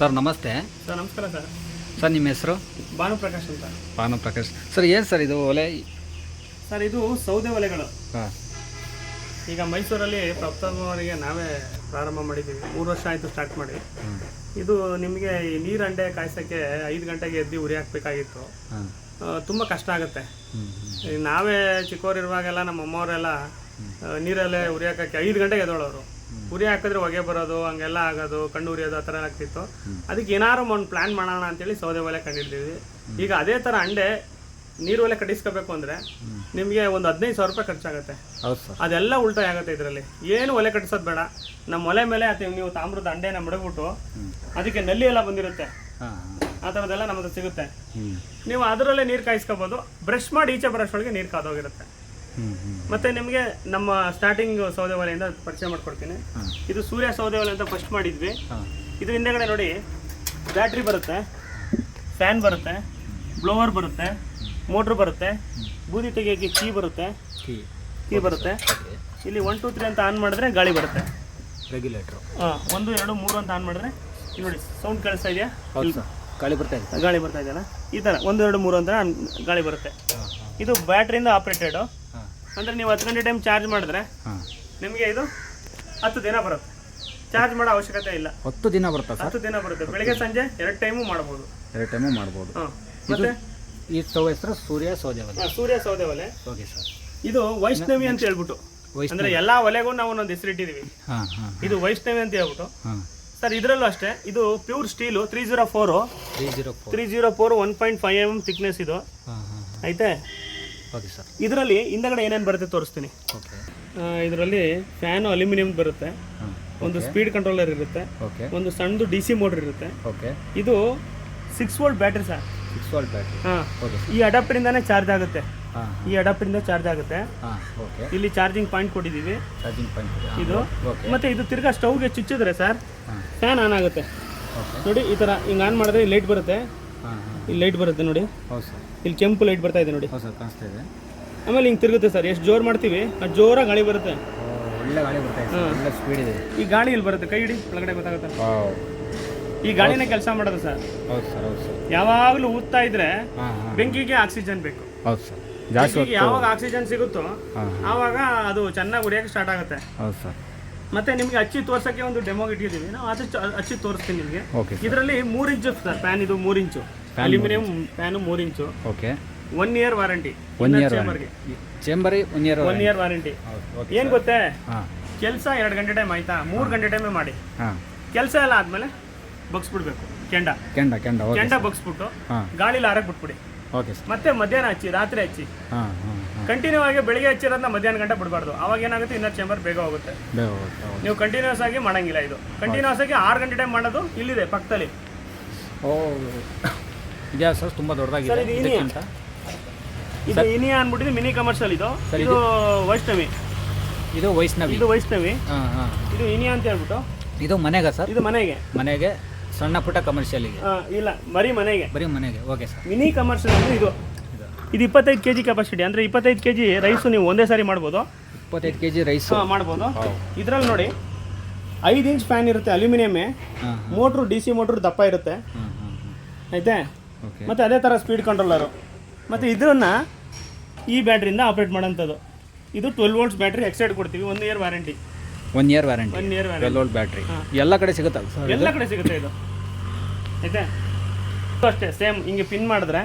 Sir ನಮಸ್ತೆ. Sir ನಮಸ್ಕಾರ sir. Sir ನಿಮ್ಮ ಹೆಸರು? ಭಾನುಪ್ರಕಾಶ್ ಅಂತ. ಭಾನುಪ್ರಕಾಶ್ ಸರ್ ಏನು ಸರ್ ಇದು ಒಲೆ? ಸರ್ ಇದು ಸೌದೆ ಒಲೆಗಳು. ಹಾಂ. ಈಗ ಮೈಸೂರಲ್ಲಿ ಪ್ರಪ್ತಮವರಿಗೆ ನಾವೇ ಪ್ರಾರಂಭ ಮಾಡಿದ್ದೀವಿ. ಮೂರು ವರ್ಷ ಆಯಿತು ಸ್ಟಾರ್ಟ್ ಮಾಡಿ. ಇದು ನಿಮಗೆ ಈ ನೀರಂಡೆ ಅಂಡೆ ಕಾಯ್ಸೋಕ್ಕೆ ಐದು ಗಂಟೆಗೆ ಎದ್ದು ಉರಿ ಹಾಕಬೇಕಾಗಿತ್ತು. ತುಂಬ ಕಷ್ಟ ಆಗುತ್ತೆ. ನಾವೇ ಚಿಕ್ಕವರಿರುವಾಗೆಲ್ಲ ನಮ್ಮ ಅಮ್ಮವರೆಲ್ಲ ನೀರಲ್ಲೇ ಉರಿ ಹಾಕಕ್ಕೆ ಐದು ಗಂಟೆಗೆ ಎದ್ದೋಳವರು ಉರಿ ಹಾಕಿದ್ರೆ ಹೊಗೆ ಬರೋದು ಹಂಗೆಲ್ಲ ಆಗೋದು ಕಣ್ಣು ಉರಿಯೋದು ಆ ಥರ ಎಲ್ಲ ಆಗ್ತಿತ್ತು ಅದಕ್ಕೆ ಏನಾರು ಒಂದು ಪ್ಲ್ಯಾನ್ ಮಾಡೋಣ ಅಂತೇಳಿ ಸೌದೆ ಒಲೆ ಕಂಡಿಡ್ತೀವಿ ಈಗ ಅದೇ ಥರ ಅಂಡೆ ನೀರು ಒಲೆ ಕಟ್ಟಿಸ್ಕೋಬೇಕು ಅಂದರೆ ನಿಮಗೆ ಒಂದು ಹದಿನೈದು ಸಾವಿರ ರೂಪಾಯಿ ಖರ್ಚಾಗುತ್ತೆ. ಅದೆಲ್ಲ ಉಲ್ಟಾ ಆಗುತ್ತೆ ಇದರಲ್ಲಿ. ಏನು ಒಲೆ ಕಟ್ಟಿಸೋದು ಬೇಡ. ನಮ್ಮ ಒಲೆ ಮೇಲೆ ಅಥವಾ ನೀವು ತಾಮ್ರದ ಅಂಡೆನ ಮಡಗ್ಬಿಟ್ಟು ಅದಕ್ಕೆ ನಲ್ಲಿ ಎಲ್ಲ ಬಂದಿರುತ್ತೆ. ಆ ಥರದ್ದೆಲ್ಲ ನಮಗೆ ಸಿಗುತ್ತೆ. ನೀವು ಅದರಲ್ಲೇ ನೀರು ಕಾಯಿಸ್ಕೋಬೋದು. ಬ್ರಷ್ ಮಾಡಿ ಈಚೆ ಬ್ರಷ್ ಒಳಗೆ ನೀರು ಕಾದೋಗಿರುತ್ತೆ. ಮತ್ತೆ ನಿಮಗೆ ನಮ್ಮ ಸ್ಟಾರ್ಟಿಂಗ್ ಸೌದೆ ಒಲೆಯಿಂದ ಪರಿಚಯ ಮಾಡ್ಕೊಡ್ತೀನಿ. ಇದು ಸೂರ್ಯ ಸೌದೆ ಒಲೆ ಅಂತ ಫಸ್ಟ್ ಮಾಡಿದ್ವಿ. ಇದು ಹಿಂದೆಗಡೆ ನೋಡಿ ಬ್ಯಾಟ್ರಿ ಬರುತ್ತೆ ಫ್ಯಾನ್ ಬರುತ್ತೆ ಬ್ಲೋವರ್ ಬರುತ್ತೆ ಮೋಟ್ರ್ ಬರುತ್ತೆ ಬೂದಿ ತೆಗೆಯೋಕ್ಕೆ ಕೀ ಬರುತ್ತೆ ಕೀ ಬರುತ್ತೆ. ಇಲ್ಲಿ ಒನ್ ಟೂ ತ್ರೀ ಅಂತ ಆನ್ ಮಾಡಿದ್ರೆ ಗಾಳಿ ಬರುತ್ತೆ. ರೆಗ್ಯುಲೇಟ್ರು ಹಾಂ ಒಂದು ಎರಡು ಮೂರು ಅಂತ ಆನ್ ಮಾಡಿದ್ರೆ ಇಲ್ಲಿ ನೋಡಿ ಸೌಂಡ್ ಕೇಳಿಸ್ತಾ ಇದೆಯಾ? ಗಾಳಿ ಬರ್ತಾ ಇದೆ. ಗಾಳಿ ಬರ್ತಾ ಇದೆಯಲ್ಲ? ಈ ಥರ ಒಂದು ಎರಡು ಮೂರು ಅಂತ ಆನ್- ಗಾಳಿ ಬರುತ್ತೆ. ಇದು ಬ್ಯಾಟ್ರಿಯಿಂದ ಆಪ್ರೇಟೆಡು ಅಂದರೆ ನೀವು ಹತ್ತು ಗಂಟೆ ಟೈಮ್ ಚಾರ್ಜ್ ಮಾಡಿದ್ರೆ ನಿಮಗೆ ಇದು ಹತ್ತು ದಿನ ಬರುತ್ತೆ. ಚಾರ್ಜ್ ಮಾಡೋ ಅವಶ್ಯಕತೆ ಇಲ್ಲ. ಹತ್ತು ದಿನ ಬರುತ್ತೆ ಸರ್? ಹತ್ತು ದಿನ ಬರುತ್ತೆ. ಬೆಳಿಗ್ಗೆ ಸಂಜೆ ಎರಡು ಟೈಮು ಮಾಡ್ಬೋದು. ಎರಡು ಟೈಮು ಮಾಡ್ಬೋದು. ಹಾಂ. ಮತ್ತೆ? ಈ ಸ್ಟವ್ ಹೆಸರು ಸೂರ್ಯ ಸೌದೆ ಒಲೆ. ಸೂರ್ಯ ಸೌದೆ ಒಲೆ. Okay sir. ಇದು ವೈಷ್ಣವಿ ಅಂತ ಹೇಳ್ಬಿಟ್ಟು. ಅಂದ್ರೆ ಎಲ್ಲಾ ಒಲೆಗೂ ನಾವು ಒಂದೊಂದು ಹೆಸರಿಟ್ಟಿದೀವಿ ಇದು ವೈಷ್ಣವಿ ಅಂತ ಹೇಳ್ಬಿಟ್ಟು. ಸರ್ ಇದರಲ್ಲೂ ಅಷ್ಟೇ ಇದು pure steel three zero four three zero four one point five M thickness ಇದು. ಐತೆ? ಓಕೆ ಸರ್ ಇದರಲ್ಲಿ ಹಿಂದಗಡೆ ಏನೇನು ಬರುತ್ತೆ ತೋರಿಸ್ತೀನಿ. ಓಕೆ ಇದರಲ್ಲಿ ಫ್ಯಾನು ಅಲ್ಯೂಮಿನಿಯಂ ಬರುತ್ತೆ. ಒಂದು ಸ್ಪೀಡ್ ಕಂಟ್ರೋಲರ್ ಇರುತ್ತೆ. ಓಕೆ ಒಂದು ಸಣ್ಣದು ಡಿ ಸಿ ಮೋಟರ್ ಇರುತ್ತೆ. ಓಕೆ ಇದು six volt battery sir six volt battery ಹಾಂ. ಓಕೆ ಈ ಅಡಾಪ್ಟರಿಂದಾನೇ ಚಾರ್ಜ್ ಆಗುತ್ತೆ. ಈ ಅಡಾಪ್ಟರಿಂದ ಚಾರ್ಜ್ ಆಗುತ್ತೆ. ಇಲ್ಲಿ ಚಾರ್ಜಿಂಗ್ ಪಾಯಿಂಟ್ ಕೊಟ್ಟಿದ್ದೀವಿ. ಚಾರ್ಜಿಂಗ್ ಪಾಯಿಂಟ್ ಇದು. ಮತ್ತೆ ಇದು ತಿರ್ಗಾ ಸ್ಟವ್ಗೆ ಚುಚ್ಚಿದ್ರೆ ಸರ್ ಫ್ಯಾನ್ ಆನ್ ಆಗುತ್ತೆ. ನೋಡಿ ಈ ಥರ ಹಿಂಗೆ ಆನ್ ಮಾಡಿದ್ರೆ ಲೈಟ್ ಬರುತ್ತೆ. ಇಲ್ಲಿ ಲೈಟ್ ಬರುತ್ತೆ ನೋಡಿ. ಹೌದು ಸರ್. ಇಲ್ಲಿ ಕೆಂಪು ಲೈಟ್ ಬರ್ತಾ ಇದೆ ನೋಡಿ. ಹೌದು ಸರ್ ಕಾಣಿಸ್ತಾ ಇದೆ. ಆಮೇಲೆ ಹಿಂಗೆ ತಿರುಗುತ್ತೆ ಸರ್ ಎಷ್ಟು ಜೋರು ಮಾಡ್ತೀವಿ ಅಷ್ಟು ಜೋರಾಗಿ ಗಾಳಿ ಬರುತ್ತೆ. ಒಳ್ಳೆ ಗಾಳಿ ಬರ್ತಾ ಇದೆ ಸರ್ ಒಳ್ಳೆ ಸ್ಪೀಡ್ ಇದೆ. ಈ ಗಾಳಿ ಇಲ್ಲಿ ಬರುತ್ತೆ? ಕೈ ಹಿಡಿ ಒಳಗಡೆ ಗೊತ್ತಾಗುತ್ತೆ? ಈ ಗಾಳಿನ ಕೆಲಸ ಮಾಡೋದು ಸರ್. ಹೌದು ಸರ್ ಹೌದು ಸರ್. ಯಾವಾಗಲೂ ಊದ್ತಾ ಇದ್ರೆ ಹಾಂ ಹಾಂ. ಬೆಂಕಿಗೆ ಆಕ್ಸಿಜನ್ ಬೇಕು. ಹೌದು ಸರ್. ಜಾಸ್ತಿ ಬೆಂಕಿಗೆ ಯಾವಾಗ ಆಕ್ಸಿಜನ್ ಸಿಗುತ್ತೋ ಹಾಂ ಆವಾಗ ಅದು ಚೆನ್ನಾಗಿ ಉರಿಯೋಕೆ ಸ್ಟಾರ್ಟ್ ಆಗುತ್ತೆ. ಹೌದು ಸರ್. ಮತ್ತೆ ನಿಮಗೆ ಹಚ್ಚಿ ತೋರ್ಸಕ್ಕೆ ಒಂದು ಡೆಮೋಗೆ ಇಟ್ಟಿದ್ದೀವಿ ನಾವು ಅದು ಅಚ್ಚಿ ಹಚ್ಚಿ ತೋರಿಸ್ತೀನಿ ನಿಮಗೆ. ಓಕೆ ಇದರಲ್ಲಿ ಮೂರು ಇಂಚು ಸರ್ ಫ್ಯಾನ್ ಇದು ಮೂರು ಇಂಚು ಅಲ್ಯೂಮಿನಿಯಂ ಫ್ಯಾನು ಮೂರು inch okay one year warranty one year ಚೇಂಬರ್ಗೆ ಚೇಂಬರಿ one year one year warranty ಏನ್ ಗೊತ್ತೇ? ಕೆಲಸ ಎರಡು ಗಂಟೆ ಟೈಮ್ ಆಯ್ತಾ? ಮೂರು ಗಂಟೆ ಟೈಮೇ ಮಾಡಿ. ಕೆಲಸ ಎಲ್ಲ ಆದ್ಮೇಲೆ ಬಗ್ಸ್ಬಿಡ್ಬೇಕು. ಕೆಂಡ. ಕೆಂಡ ಕೆಂಡ. ಕೆಂಡ ಬಗ್ಸ್ಬಿಟ್ಟು ಗಾಳಿಲಿ ಹಾರಕ್ ಬಿಟ್ಬಿಡಿ. ಓಕೆ ಮತ್ತೆ ಮಧ್ಯಾಹ್ನ ಹಚ್ಚಿ ರಾತ್ರಿ ಹಚ್ಚಿ. ಕಂಟಿನ್ಯೂ ಆಗಿ ಬೆಳಿಗ್ಗೆ ಹಚ್ಚಿರೋದನ್ನ ಮಧ್ಯಾಹ್ನ ಗಂಟೆ ಬಿಡಬಾರ್ದು. ಅವಾಗ ಏನಾಗುತ್ತೆ? ಇನ್ನರ್ ಚೇಂಬರ್ ಬೇಗ ಹೋಗುತ್ತೆ. ನೀವು ಕಂಟಿನ್ಯೂಸ್ ಆಗಿ ಮಾಡಂಗಿಲ್ಲ ಇದು. ಕಂಟಿನ್ಯೂಸ್ ಆಗಿ ಆರು ಗಂಟೆ ಟೈಮ್ ಮಾಡೋದು ಇಲ್ಲಿದೆ ಪಕ್ಕದಲ್ಲಿ. ಓ. ಸರ್ ತುಂಬ ದೊಡ್ಡದಾಗಿದೆ. ಸರ್, ಇದು ಇನಿಯಾ? ಇದಕ್ಕಿಂತ. ಇದು ಇನಿಯಾ ಅನ್ಬಿಟ್ಟಿದ್ದು ಮಿನಿ ಕಮರ್ಷಿಯಲ್ ಇದು. ಸರ್, ಇದು ವೈಷ್ಣವಿ. ಇದು ವೈಷ್ಣವಿ. ಇದು ವೈಷ್ಣವಿ. ಹಾಂ ಹಾಂ. ಇದು ಇನಿಯಾ ಅಂತ ಹೇಳ್ಬಿಟ್ಟು. ಇದು ಮನೆಗೆ ಸರ್? ಇದು ಮನೆಗೆ. ಮನೆಗೆ ಸಣ್ಣ ಪುಟ್ಟ ಕಮರ್ಷಿಯಲಿಗೆ ಆ, ಇಲ್ಲ ಬರೀ ಮನೆಗೆ. ಬರೀ ಮನೆಗೆ ಓಕೆ ಸರ್ ಮಿನಿ ಕಮರ್ಷಿಯಲ್ ಅಂದ್ರೆ ಇದು. ಇದು. ಇಪ್ಪತ್ತೈದು ಕೆ ಜಿ ಕೆಪಾಸಿಟಿ ಅಂದರೆ ಇಪ್ಪತ್ತೈದು ಕೆ ಜಿ ರೈಸು ನೀವು ಒಂದೇ ಸಾರಿ ಮಾಡ್ಬೋದು. ಇಪ್ಪತ್ತೈದು ಕೆ ಜಿ ರೈಸು ಹಾಂ ಮಾಡ್ಬೋದು. ಇದರಲ್ಲಿ ನೋಡಿ ಐದು ಇಂಚ್ ಫ್ಯಾನ್ ಇರುತ್ತೆ ಅಲ್ಯೂಮಿನಿಯಮ್ಮೇ. ಹಾಂ ಮೋಟ್ರು ಡಿ ಸಿ ಮೋಟ್ರು ದಪ್ಪ ಇರುತ್ತೆ. ಹಾಂ. ಆಯ್ತಾ? ಮತ್ತು ಅದೇ ಥರ ಸ್ಪೀಡ್ ಕಂಟ್ರೋಲರು ಮತ್ತು ಇದನ್ನು ಈ ಬ್ಯಾಟ್ರಿಯಿಂದ ಆಪ್ರೇಟ್ ಮಾಡೋಂಥದ್ದು ಇದು ಟ್ವೆಲ್ ವೋಲ್ಟ್ಸ್ ಬ್ಯಾಟ್ರಿ ಎಕ್ಸೈಡ್ ಕೊಡ್ತೀವಿ one year warranty one year warranty one year warranty volt battery ಎಲ್ಲ ಕಡೆ ಸಿಗುತ್ತಲ್ಲ ಸರ್ ಎಲ್ಲ ಕಡೆ ಸಿಗುತ್ತೆ ಇದು. ಆಯ್ತಾ? ಇದು ಅಷ್ಟೇ ಸೇಮ್ ಹಿಂಗೆ ಪಿನ್ ಮಾಡಿದ್ರೆ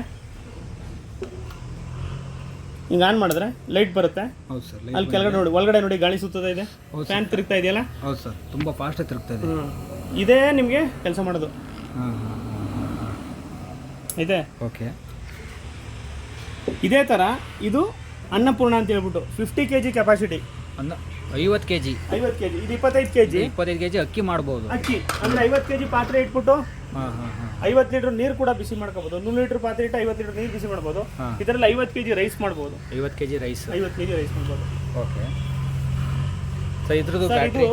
ಹಿಂಗೆ ಆನ್ ಮಾಡಿದ್ರೆ ಲೈಟ್ ಬರುತ್ತೆ. ಹೌದು ಸರ್ ಅಲ್ಲಿ ಕೆಳಗಡೆ ನೋಡಿ ಒಳಗಡೆ ನೋಡಿ ಗಾಳಿ ಸುತ್ತುತ್ತಾ ಇದೆ? ಫ್ಯಾನ್ ತಿರುಗ್ತಾ ಇದೆಯಲ್ಲ? ಹೌದು ಸರ್ ತುಂಬ ಫಾಸ್ಟ್ ತಿರುಗ್ತಾ ಇದೆ. ಇದೇ ನಿಮಗೆ ಕೆಲಸ ಮಾಡೋದು. ಹಾಂ ಹಾಂ. ಐತೆ ಓಕೆ. ಇದೇ ಥರ ಇದು ಅನ್ನಪೂರ್ಣ ಅಂತ ಹೇಳ್ಬಿಟ್ಟು ಫಿಫ್ಟಿ ಕೆ ಜಿ ಕೆಪಾಸಿಟಿ ಅನ್ನ ಐವತ್ತು ಕೆ ಜಿ ಐವತ್ತು ಕೆ ಜಿ ಇದು ಇಪ್ಪತ್ತೈದು ಕೆ ಜಿ ಇಪ್ಪತ್ತೈದು ಕೆ ಜಿ ಅಕ್ಕಿ ಮಾಡ್ಬೋದು. ಅಕ್ಕಿ ಅಂದರೆ ಐವತ್ತು ಕೆ ಜಿ ಪಾತ್ರೆ ಇಟ್ಬಿಟ್ಟು ಹಾಂ ಹಾಂ ಹಾಂ. ಐವತ್ತು ಲೀಟ್ರ್ ನೀರು ಕೂಡ ಬಿಸಿ ಮಾಡ್ಕೋಬೋದು. ನೂರು ಲೀಟ್ರ್ ಪಾತ್ರೆ ಇಟ್ಟು ಐವತ್ತು ಲೀಟ್ರ್ ನೀರು ಬಿಸಿ ಮಾಡ್ಬೋದು. ಇದರಲ್ಲಿ ಐವತ್ತು ಕೆ ಜಿ ರೈಸ್ ಮಾಡ್ಬೋದು. ಐವತ್ತು ಕೆ ಜಿ ರೈಸ್ ಐವತ್ತು ಕೆ ಜಿ ರೈಸ್ ಮಾಡ್ಬೋದು. ಓಕೆ. ಸರ್ ಇದ್ರದ್ದು ಇದು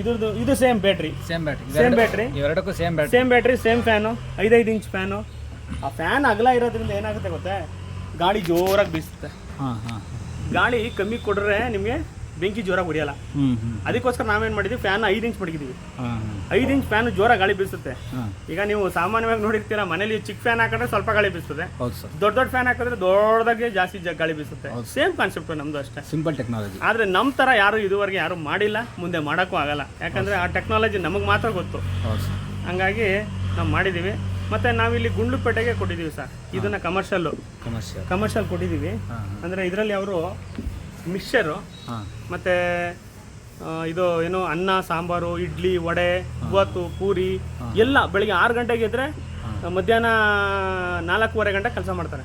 ಇದ್ರದ್ದು ಇದು same battery same battery same battery ಇವೆರಡಕ್ಕೂ same battery same battery same fan ಐದೈದು ಇಂಚ್ ಫ್ಯಾನು ಆ ಫ್ಯಾನ್ ಅಗಲ ಇರೋದ್ರಿಂದ ಏನಾಗುತ್ತೆ ಗೊತ್ತಾ? ಗಾಳಿ ಜೋರಾಗಿ ಬೀಸುತ್ತೆ. ಹಾಂ ಹಾಂ. ಗಾಳಿ ಕಮ್ಮಿ ಕೊಡ್ರೆ ನಿಮಗೆ ಬೆಂಕಿ ಜೋರಾಗಿ ಹೊಡಿಯಲ್ಲ. ಅದಕ್ಕೋಸ್ಕರ ನಾವೇನು ಮಾಡಿದ್ವಿ? ಫ್ಯಾನ್ ಐದು ಇಂಚ್ ಮಡಗಿದ್ವಿ ಐದು ಇಂಚ್ ಫ್ಯಾನ್ ಜೋರಾಗಿ ಗಾಳಿ ಬೀಸುತ್ತೆ. ಈಗ ನೀವು ಸಾಮಾನ್ಯವಾಗಿ ನೋಡಿರ್ತೀರಾ ಮನೇಲಿ ಚಿಕ್ಕ ಫ್ಯಾನ್ ಹಾಕಿದ್ರೆ ಸ್ವಲ್ಪ ಗಾಳಿ ಬೀಸುತ್ತೆ. ದೊಡ್ಡ ದೊಡ್ಡ ಫ್ಯಾನ್ ಹಾಕಿದ್ರೆ ದೊಡ್ಡದಾಗಿ ಜಾಸ್ತಿ ಗಾಳಿ ಬೀಸುತ್ತೆ. ಸೇಮ್ ಕಾನ್ಸೆಪ್ಟ್ ನಮ್ದು ಅಷ್ಟೇ. ಸಿಂಪಲ್ ಟೆಕ್ನಾಲಜಿ ಆದ್ರೆ ನಮ್ಮ ತರ ಯಾರು ಇದುವರೆಗೆ ಯಾರು ಮಾಡಿಲ್ಲ ಮುಂದೆ ಮಾಡೋಕ್ಕೂ ಆಗಲ್ಲ. ಯಾಕಂದ್ರೆ ಆ ಟೆಕ್ನಾಲಜಿ ನಮಗೆ ಮಾತ್ರ ಗೊತ್ತು. ಹಂಗಾಗಿ ನಾವು ಮಾಡಿದ್ದೀವಿ ಮತ್ತೆ ನಾವಿಲ್ಲಿ ಗುಂಡ್ಲುಪೇಟೆಗೆ ಕೊಟ್ಟಿದ್ದೀವಿ ಸರ್. ಇದನ್ನ ಕಮರ್ಷಿಯಲ್ಲು ಕಮರ್ಷಿಯಲ್ ಕಮರ್ಷಿಯಲ್ ಕೊಟ್ಟಿದ್ದೀವಿ. ಅಂದ್ರೆ ಇದರಲ್ಲಿ ಅವರು ಮಿಕ್ಸರ್ ಮತ್ತೆ ಇದು ಏನು ಅನ್ನ ಸಾಂಬಾರು ಇಡ್ಲಿ ವಡೆ ಇವತ್ತು ಪೂರಿ ಎಲ್ಲ ಬೆಳಿಗ್ಗೆ ಆರು ಗಂಟೆಗೆ ಇದ್ರೆ ಮಧ್ಯಾಹ್ನ ನಾಲ್ಕೂವರೆ ಗಂಟೆ ಕೆಲಸ ಮಾಡ್ತಾರೆ.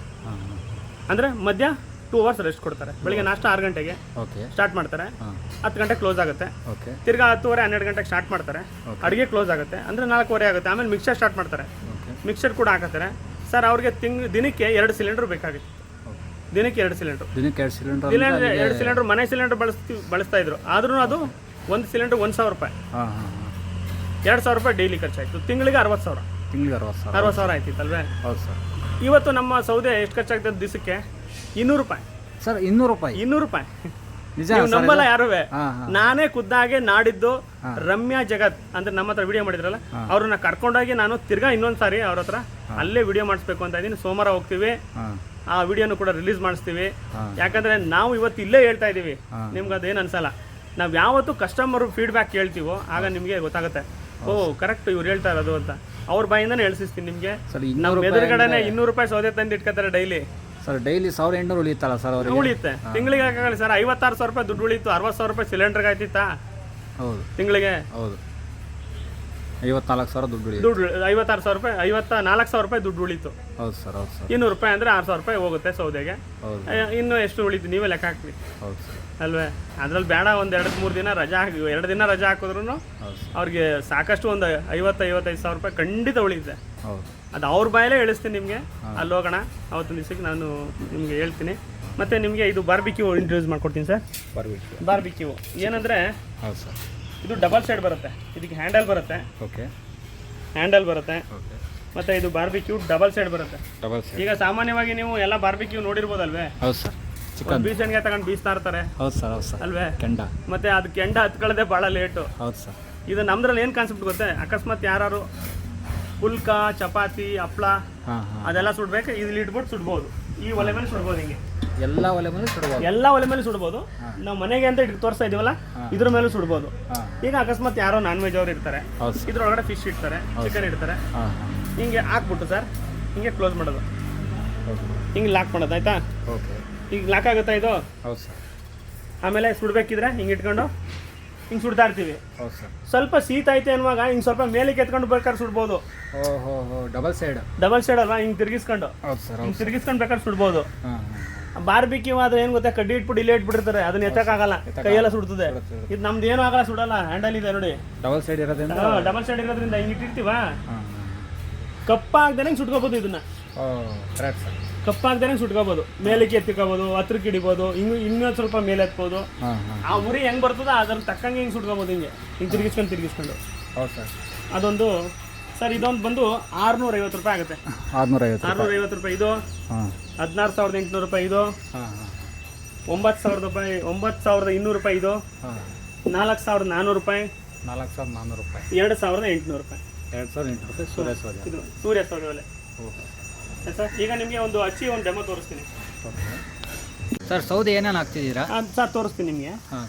ಅಂದರೆ ಮಧ್ಯ ಟೂ ಅವರ್ಸ್ ರೆಸ್ಟ್ ಕೊಡ್ತಾರೆ. ಬೆಳಿಗ್ಗೆ ನಾಷ್ಟ ಆರು ಗಂಟೆಗೆ ಓಕೆ. ಸ್ಟಾರ್ಟ್ ಮಾಡ್ತಾರೆ. ಹತ್ತು ಗಂಟೆ ಕ್ಲೋಸ್ ಆಗುತ್ತೆ. ಓಕೆ. ತಿರ್ಗಾ ಹತ್ತುವರೆ ಹನ್ನೆರಡು ಗಂಟೆಗೆ ಸ್ಟಾರ್ಟ್ ಮಾಡ್ತಾರೆ. ಅಡುಗೆ ಕ್ಲೋಸ್ ಆಗುತ್ತೆ. ಅಂದ್ರೆ ನಾಲ್ಕೂವರೆ ಆಗುತ್ತೆ. ಆಮೇಲೆ ಮಿಕ್ಸರ್ ಸ್ಟಾರ್ಟ್ ಮಾಡ್ತಾರೆ. ಮಿಕ್ಸರ್ ಕೂಡ ಹಾಕತ್ತಾರೆ. ಸರ್ ಅವ್ರಿಗೆ ತಿಂಗ್ ದಿನಕ್ಕೆ ಎರಡು ಸಿಲಿಂಡರ್ ಬೇಕಾಗಿತ್ತು. ದಿನಕ್ಕೆ ಎರಡು ಸಿಲಿಂಡರ್. ದಿನಕ್ಕೆ ಎರಡು ಸಿಲಿಂಡರ್ ಸಿಲಿಂಡರ್ ಎರಡು ಸಿಲಿಂಡರ್ ಮನೆ ಸಿಲಿಂಡರ್ ಬಳಸ್ತೀವಿ ಬಳಸ್ತಾ ಇದ್ರು. ಆದ್ರೂ ಅದು ಒಂದು ಸಿಲಿಂಡರ್ ಒಂದು ಸಾವಿರ ರೂಪಾಯಿ. ಎರಡು ಸಾವಿರ ರೂಪಾಯಿ ಡೈಲಿ ಖರ್ಚಾಯಿತು. ತಿಂಗಳಿಗೆ ಅರವತ್ತು ಸಾವಿರ. ತಿಂಗಳಿಗೆ ಅರವತ್ತು ಸಾವಿರ. ಅರವತ್ತು ಸಾವಿರ ಆಯ್ತಿತ್ತಲ್ವೇ? ಹೌದು ಸರ್. ಇವತ್ತು ನಮ್ಮ ಸೌದೆ ಎಷ್ಟು ಖರ್ಚಾಗ್ತದೆ ದಿವಸಕ್ಕೆ ಇನ್ನೂರು ರೂಪಾಯಿ. ಸರ್ ಇನ್ನೂರು ರೂಪಾಯಿ. ಇನ್ನೂರು ರೂಪಾಯಿ. ನೀವು ನಂಬಲ್ಲ ಯಾರುವೆ? ನಾನೇ ಖುದ್ದಾಗೆ ನಾಡಿದ್ದು ರಮ್ಯಾ ಜಗತ್ ಅಂದ್ರೆ ನಮ್ಮ ಹತ್ರ ವಿಡಿಯೋ ಮಾಡಿದ್ರಲ್ಲ ಅವ್ರನ್ನ ಕರ್ಕೊಂಡೋಗಿ ನಾನು ತಿರ್ಗಾ ಇನ್ನೊಂದು ಸಾರಿ ಅವ್ರ ಹತ್ರ ಅಲ್ಲೇ ವಿಡಿಯೋ ಮಾಡಿಸ್ಬೇಕು ಅಂತ ಇದೀನಿ ಸೋಮವಾರ ಹೋಗ್ತೀವಿ. ಆ ವಿಡಿಯೋನು ಕೂಡ ರಿಲೀಸ್ ಮಾಡಿಸ್ತೀವಿ. ಯಾಕಂದ್ರೆ ನಾವು ಇವತ್ತು ಇಲ್ಲೇ ಹೇಳ್ತಾ ಇದೀವಿ. ನಿಮ್ಗೆ ಅದೇನು ಅನ್ಸಲ್ಲ. ನಾವು ಯಾವತ್ತು ಕಸ್ಟಮರ್ ಫೀಡ್ಬ್ಯಾಕ್ ಕೇಳ್ತೀವೋ ಆಗ ನಿಮಗೆ ಗೊತ್ತಾಗುತ್ತೆ. ಓ ಕರೆಕ್ಟ್ ಇವ್ರು ಹೇಳ್ತಾ ಇರೋದು ಅಂತ. ಅವ್ರ ಬಾಯಿಂದಾನೆ ಹೇಳ್ಸಿಸ್ತೀನಿ ನಿಮಗೆ. ನಾವು ನಮ್ಮ ಇನ್ನೂರು ರೂಪಾಯಿ ಎದುರುಗಡೆನೆ ಇನ್ನೂರು ರೂಪಾಯಿ ಸೌದೆ ತಂದು ಇಟ್ಕೋತಾರೆ ಡೈಲಿ ಸರ್ ಡೈಲಿ ಸಾವಿರ ಎಂಟುನೂರು ಉಳಿಯುತ್ತಲ್ಲ ಸರ್ ಅವರಿಗೆ? ಉಳಿಯುತ್ತೆ. ತಿಂಗಳಿಗೆ ಹಾಕಲ್ಲ ಸರ್ ಐವತ್ತಾರು ಸಾವಿರ ರೂಪಾಯಿ ದುಡ್ಡು ಉಳಿತು ಅರವತ್ತು ಸಾವಿರ ರೂಪಾಯಿ ಸಿಲಿಂಡರ್ಗೆ ಆಯ್ತಿತ್ತಾ? ಹೌದು. ತಿಂಗಳಿಗೆ? ಹೌದು. ಐವತ್ನಾಲ್ಕು ಸಾವಿರ ದುಡ್ಡು ಉಳಿಯುತ್ತೆ. ದುಡ್ಡು ಐವತ್ತಾರು ಸಾವಿರ ರೂಪಾಯಿ ಐವತ್ತ ನಾಲ್ಕು ಸಾವಿರ ರೂಪಾಯಿ ದುಡ್ಡು ಉಳಿತು. ಹೌದು ಸರ್ ಹೌದು ಸರ್ ಇನ್ನೂರು ರೂಪಾಯಿ ಅಂದರೆ ಆರು ಸಾವಿರ ರೂಪಾಯಿ ಹೋಗುತ್ತೆ ಸೌದೆಗೆ. ಹೌದು. ಇನ್ನು ಎಷ್ಟು ಉಳಿತು? ನೀವೇ ಲೆಕ್ಕ ಹಾಕ್ರಿ ಹೌದು ಸರ್ ಅಲ್ವೇ? ಅದ್ರಲ್ಲಿ ಬೇಡ ಒಂದು ಎರಡು ಮೂರು ದಿನ ರಜಾ ಹಾಕಿ ಎರಡು ದಿನ ರಜಾ ಹಾಕಿದ್ರು ಅವ್ರಿಗೆ ಸಾಕಷ್ಟು ಒಂದು ಐವತ್ತು ಐವತ್ತೈದು ಸಾವಿರ ರೂಪಾಯಿ ಖಂಡಿತ ಉಳಿಯುತ್ತೆ. ಹೌದು. ಅದು ಅವ್ರ ಬಾಯಲ್ಲೇ ಹೇಳಿಸ್ತೀನಿ ನಿಮಗೆ. ಅಲ್ಲಿ ಹೋಗೋಣ. ಅವತ್ತಿನ ದಿವಸಕ್ಕೆ ನಾನು ನಿಮಗೆ ಹೇಳ್ತೀನಿ. ಮತ್ತು ನಿಮಗೆ ಇದು ಬಾರ್ಬಿಕ್ಯೂ ಇಂಟ್ರೊಡ್ಯೂಸ್ ಮಾಡ್ಕೊಡ್ತೀನಿ ಸರ್. ಬಾರ್ಬಿಕ್ಯು ಬಾರ್ಬಿಕ್ಯೂ ಏನಂದರೆ ಹೌದು ಸರ್. ಇದು ಡಬಲ್ ಸೈಡ್ ಬರುತ್ತೆ. ಇದಕ್ಕೆ ಹ್ಯಾಂಡಲ್ ಬರುತ್ತೆ. ಓಕೆ. ಹ್ಯಾಂಡಲ್ ಬರುತ್ತೆ. ಓಕೆ. ಮತ್ತು ಇದು ಬಾರ್ಬಿಕ್ಯೂ ಡಬಲ್ ಸೈಡ್ ಬರುತ್ತೆ. ಡಬಲ್ ಸೈಡ್ ಈಗ ಸಾಮಾನ್ಯವಾಗಿ ನೀವು ಎಲ್ಲ ಬಾರ್ಬಿಕ್ಯೂ ನೋಡಿರ್ಬೋದಲ್ವೇ? ಹೌದು ಸರ್. ಚಿಕನ್. ಬೀಸಣಿಗೆ ತಗೊಂಡು ಬೀಸ್ತಾ ಇರ್ತಾರೆ. ಹೌದು ಸರ್ ಹೌದು ಸರ್. ಅಲ್ವೇ? ಕೆಂಡ. ಮತ್ತೆ ಅದು ಕೆಂಡ ಹತ್ಕೊಳ್ಳೋದೇ ಭಾಳ ಲೇಟು ಹೌದು ಸರ್. ಇದು ನಮ್ದ್ರಲ್ಲಿ ಏನು ಕಾನ್ಸೆಪ್ಟ್ ಗೊತ್ತೆ? ಅಕಸ್ಮಾತ್ ಯಾರು ಪುಲ್ಕ ಚಪಾತಿ ಹಪ್ಳ ಹಾಂ ಹಾಂ. ಅದೆಲ್ಲ ಸುಡ್ಬೇಕು. ಇಲ್ಲಿ ಇಟ್ಬಿಟ್ಟು ಸುಡ್ಬೋದು. ಈ ಒಲೆ ಮೇಲೆ ಸುಡ್ಬೋದು ಹಿಂಗೆ. ಎಲ್ಲ ಒಲೆ ಮೇಲೆ ಸುಡಬಹುದು ಎಲ್ಲ ಒಲೆ ಮೇಲೆ ಸುಡ್ಬೋದು. ನಾವು ಮನೆಗೆ ಅಂತ ಇಟ್ಟು ತೋರಿಸ್ತಾ ಇದೀವಲ್ಲ ಇದ್ರ ಮೇಲೂ ಸುಡ್ಬೋದು. ಈಗ ಅಕಸ್ಮಾತ್ ಯಾರೋ ನಾನ್ ವೆಜ್ ಅವ್ರು ಇರ್ತಾರೆ. ಇದ್ರೊಳಗಡೆ ಫಿಶ್ ಇಡ್ತಾರೆ ಚಿಕನ್ ಇಡ್ತಾರೆ. ಹಿಂಗೆ ಹಾಕ್ಬಿಟ್ಟು ಸರ್ ಹಿಂಗೆ ಕ್ಲೋಸ್ ಮಾಡೋದು. ಹಿಂಗೆ ಲಾಕ್ ಮಾಡೋದು ಆಯ್ತಾ? ಓಕೆ. ಈಗ ಲಾಕ್ ಆಗುತ್ತಾ ಇದು? ಆಮೇಲೆ ಸುಡ್ಬೇಕಿದ್ರೆ ಹಿಂಗೆ ಇಟ್ಕೊಂಡು ಹಿಂಗೆ ಸುಡ್ತಾ ಇರ್ತೀವಿ. ಹೌದು ಸರ್. ಸ್ವಲ್ಪ ಶೀತ ಐತೆ ಅನ್ನುವಾಗ ಹಿಂಗೆ ಸ್ವಲ್ಪ ಮೇಲಕ್ಕೆ ಎತ್ಕೊಂಡು ಬೇಕಾದ್ರೆ ಸುಡ್ಬೋದು. ಓ ಹೋ ಹೋ ಡಬಲ್ ಸೈಡ್ ಡಬಲ್ ಸೈಡ್ ಅಲ್ವಾ? ಹಿಂಗೆ ತಿರ್ಗಿಸ್ಕೊಂಡು. ಹೌದು ಸರ್ ಹಿಂಗೆ ತಿರ್ಗಿಸ್ಕೊಂಡು ಬೇಕಾದ್ರೆ ಸುಡ್ಬೋದು. ಹಾಂ ಬಾರ್ಬಿಕ್ಯೂ ಆದ್ರೆ ಏನು ಗೊತ್ತಾ? ಕಡ್ಡಿ ಇಟ್ಬಿಟ್ಟು ಇಲ್ಲೇ ಇಟ್ಬಿಟ್ಟಿರ್ತಾರೆ. ಅದನ್ನ ಎತ್ತಕ್ಕಾಗಲ್ಲ. ಕೈಯೆಲ್ಲ ಸುಡ್ತದೆ. ಇದು ನಮ್ದು ಏನೂ ಆಗಲ್ಲ ಸುಡಲ್ಲ. ಹ್ಯಾಂಡಲ್ ಇದೆ ನೋಡಿ. ಡಬಲ್ ಸೈಡ್ ಇರೋದ್ರಿಂದ? ಡಬಲ್ ಸೈಡ್ ಇರೋದ್ರಿಂದ ಹಿಂಗೆ ಇಟ್ಟಿರ್ತೀವ? ಕಪ್ಪಾಗ್ದೇ ಸುಟ್ಕೋಬೋದು ಇದನ್ನ. Correct sir. ಕಪ್ಪಾಗ್ದೇ ಸುಟ್ಕೋಬೋದು ಮೇಲಕ್ಕೆ ಎತ್ತಿಕೋಬೋದು ಹತ್ರಕ್ಕೆ ಹಿಡಿಬೋದು ಹಿಂಗ್ ಇನ್ನೊಂದ್ ಸ್ವಲ್ಪ ಮೇಲೆ ಎತ್ಬೋದು. ಆ ಉರಿ ಹೆಂಗ್ ಬರ್ತದ ಅದ್ರ ತಕ್ಕಂಗೆ ಹಿಂಗೆ ಸುಟ್ಕೋಬೋದು ಹಿಂಗೆ. ಹಿಂಗ್ ತಿರ್ಗಿಸ್ಕೊಂಡು ತಿರ್ಗಿಸ್ಕೊಂಡು. ಹೌದು ಸರ್. ಅದೊಂದು ಸರ್ ಇದೊಂದು ಬಂದು ಆರ್ನೂರ ಐವತ್ತು ರೂಪಾಯಿ ಆಗುತ್ತೆ. ಆರ್ನೂರ ಐವತ್ತು ಆರುನೂರ ಐವತ್ತು ರೂಪಾಯಿ ಇದು. ಹದಿನಾರು ಸಾವಿರದ ಎಂಟುನೂರು ರೂಪಾಯಿ ಇದು. ಒಂಬತ್ತು ಸಾವಿರದ ರೂಪಾಯಿ ಒಂಬತ್ತು ಸಾವಿರದ ಇನ್ನೂರು ರೂಪಾಯಿ ಇದು. ನಾಲ್ಕು ಸಾವಿರದ ನಾನ್ನೂರು ರೂಪಾಯಿ. ನಾಲ್ಕು ಸಾವಿರದ ನಾನ್ನೂರು ರೂಪಾಯಿ. ಎರಡು ಸಾವಿರದ ಎಂಟುನೂರು ರೂಪಾಯಿ. ಎರಡು ಸಾವಿರದ ಎಂಟು ರೂಪಾಯಿ ಸೂರ್ಯ ಸೂರ್ಯ ಇದು ಸೂರ್ಯ ಸೌದೆ ಒಲೆ ಓಕೆ. ಸರ್. ಈಗ ನಿಮಗೆ ಒಂದು ಹಚ್ಚಿ ಒಂದು ಡೆಮೋ ತೋರಿಸ್ತೀನಿ. ಸರ್ ಸೌದೆ ಏನೇನು ಹಾಕ್ತಿದ್ದೀರಾ? ಸರ್ ತೋರಿಸ್ತೀನಿ ನಿಮಗೆ. ಹಾಂ